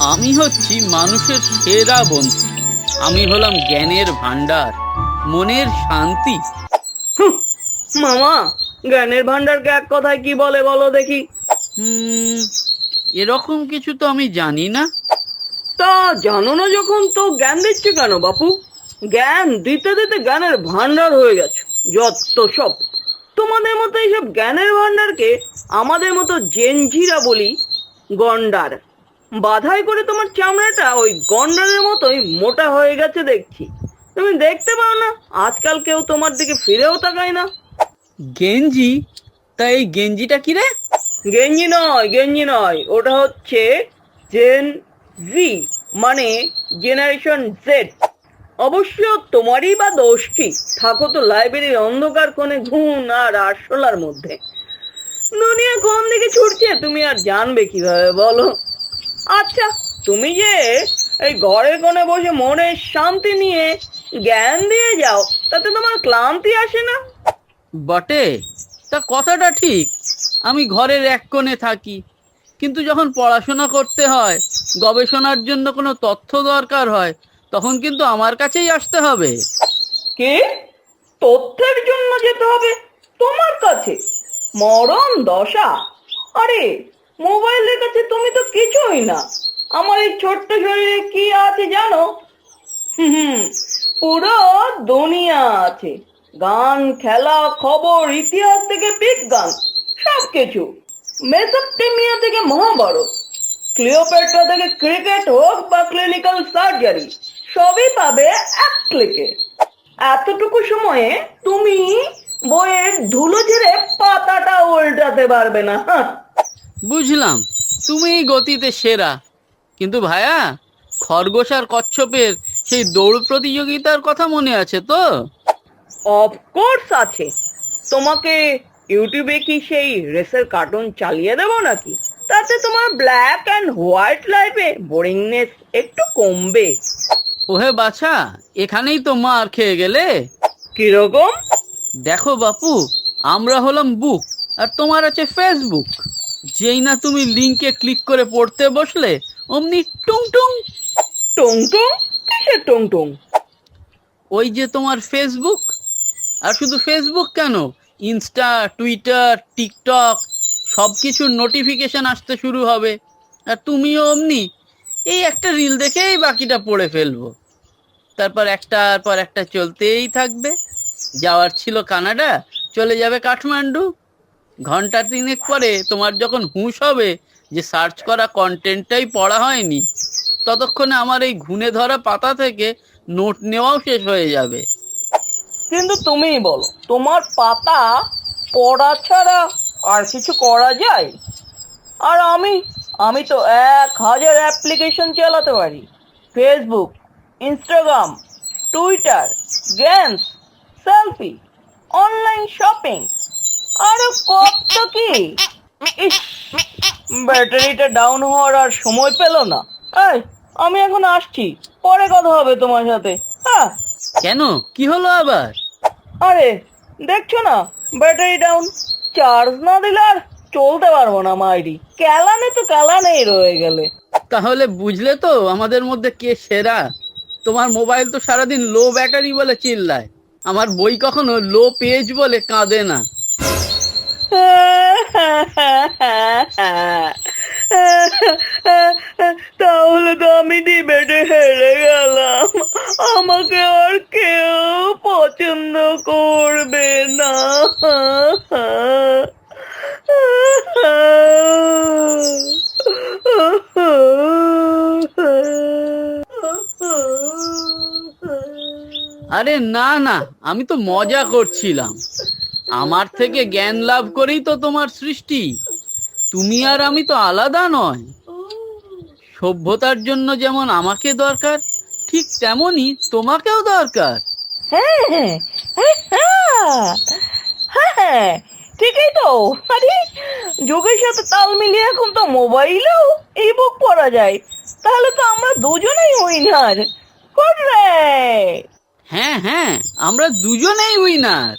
আমি হচ্ছি মানুষের সেরা বন্ধু। আমি হলাম জ্ঞানের ভান্ডার মনের শান্তি। মামা জ্ঞানের ভান্ডারকে এক কথায় কি বলে বলো দেখি। হুম, এরকম কিছু তো আমি জানি না। তা জানো না যখন তো জ্ঞান দিচ্ছে কেন বাপু? জ্ঞান দিতে দিতে জ্ঞানের ভান্ডার হয়ে গেছে যত সব। তোমাদের মতো এইসব জ্ঞানের ভান্ডারকে আমাদের মতো জেনজিরা বলি গন্ডার। বাধাই করে তোমার চামড়াটা ওই গন্ডারের মতোই মোটা হয়ে গেছে দেখছি। তুমি দেখতে পাও না আজকাল কেউ তোমার দিকে ফিরেও তাকায় না। গেঞ্জি? তা এই গেঞ্জিটা কি রে? গেঞ্জি নয় গেঞ্জি নয় ওটা হচ্ছে জেন জি মানে জেনারেশন জেড। অবশ্য তোমারই বা দোষটি থাকো তো লাইব্রেরির অন্ধকার কোণে ঘুম আর আরশোলার মধ্যে। দুনিয়া কোন দিকে ছুটছে তুমি আর জানবে কীভাবে, বলো। আচ্ছা তুমি যে এই ঘরের কোণে বসে মনের শান্তি নিয়ে জ্ঞান দিয়ে যাও, তাতে তোমার ক্লান্তি আসে না? বটে, তা কথাটা ঠিক। আমি ঘরের এক কোণে থাকি, কিন্তু যখন পড়াশোনা করতে হয়, গবেষণার জন্য কোনো তথ্য দরকার হয় তখন কিন্তু আমার কাছেই আসতে হবে। কে? তথ্যের জন্য যেতে হবে। তোমার কাছে। মরণ দশা। আরে, মোবাইলের কাছে তুমি তো কিছুই না। আমার এই ছোট্ট শরীরে কি আছে জানো? হুম পুরো দুনিয়া আছে। গান, খেলা, খবর, ইতিহাস থেকে বিজ্ঞান সব কিছু মেসোপটেমিয়া থেকে মহাভারত। ক্লিওপেট্রা থেকে ক্রিকেট হোক বা ক্লিনিক্যাল সার্জারি। সবই পাবে এক ক্লিকে এতটুকু সময়ে তুমি বইয়ের ধুলো ঝেড়ে পাতাটা উল্টাতে পারবে না। বুঝলাম তুমি গতিতে সেরা। কিন্তু ভায়া খরগোশ আর কচ্ছপের সেই দৌড় প্রতিযোগিতার কথা মনে আছে তো? অফকোর্স আছে। তোমাকে ইউটিউবে কি সেই রেসের কার্টুন চালিয়ে দেবো নাকি? তাতে তোমার ব্ল্যাক অ্যান্ড হোয়াইট লাইফে বোরিংনেস একটু কমবে। ওহে বাছা এখানেই তো মার খেয়ে গেলে। কীরকম দেখো বাপু আমরা হলাম বুক আর তোমার আছে ফেসবুক। যেই না তুমি লিংকে ক্লিক করে পড়তে বসলে অমনি টুং টুং। টং টং? কিসের টং টং? ওই যে তোমার ফেসবুক? আর শুধু ফেসবুক কেন? ইনস্টা টুইটার টিকটক সব কিছুর নোটিফিকেশন আসতে শুরু হবে। আর তুমিও অমনি এই একটা রিল দেখেই বাকিটা পড়ে ফেলব। তারপর একটার পর একটা চলতেই থাকবে। যাওয়ার ছিল কানাডা, চলে যাবে কাঠমান্ডু। ঘণ্টা তিনেক পরে তোমার যখন হুঁশ হবে যে সার্চ করা কন্টেন্টটাই পড়া হয়নি, ততক্ষণে আমার এই ঘুনে ধরা পাতা থেকে নোট নেওয়াও শেষ হয়ে যাবে। কিন্তু তুমিই বলো, তোমার পাতা পড়া ছাড়া আর কিছু করা যায়? আর আমি আমি তো এক হাজার অ্যাপ্লিকেশন চালাতে পারি। Facebook Instagram Twitter games selfie online shopping আরও কত কি? ইস ব্যাটারিটা ডাউন হওয়ার আর সময় পেল না। এই আমি এখন আসছি পরে কথা হবে তোমার সাথে। হ্যাঁ। কেন? কি হলো আবার? আরে দেখছ না ব্যাটারি ডাউন চার্জ না দিলে আর চলতে পারব না মাইরি। ক্যালানে তো ক্যালানেই রয়ে গেলে। তাহলে বুঝলে তো আমাদের মধ্যে কে সেরা। তোমার মোবাইল তো সারাদিন লো ব্যাটারি বলে চিল্লায়। আমার বই কখনো লো পেজ বলে কাঁদে না। তাহলে তো আমি ডিবেটে হেরে গেলাম। আমাকে আর কেউ পছন্দ করবে না। আরে না না, আমি তো মজা করছিলাম। আমার থেকে জ্ঞান লাভ করেই তো তোমার সৃষ্টি। তুমি আর আমি তো আলাদা নয়। সভ্যতার জন্য যেমন আমাকে দরকার, ঠিক তেমনই তোমাকেও দরকার। হ্যাঁ হ্যাঁ হ্যাঁ হ্যাঁ। হ্যাঁ ঠিকই তো। আরে, যুগের সাথে তাল মিলিয়ে এখন তো মোবাইলেও ই বুক পড়া যায়। তাহলে তো আমরা দুজনেই উইনার রে হ্যাঁ হ্যাঁ আমরা দুজনেই উইনার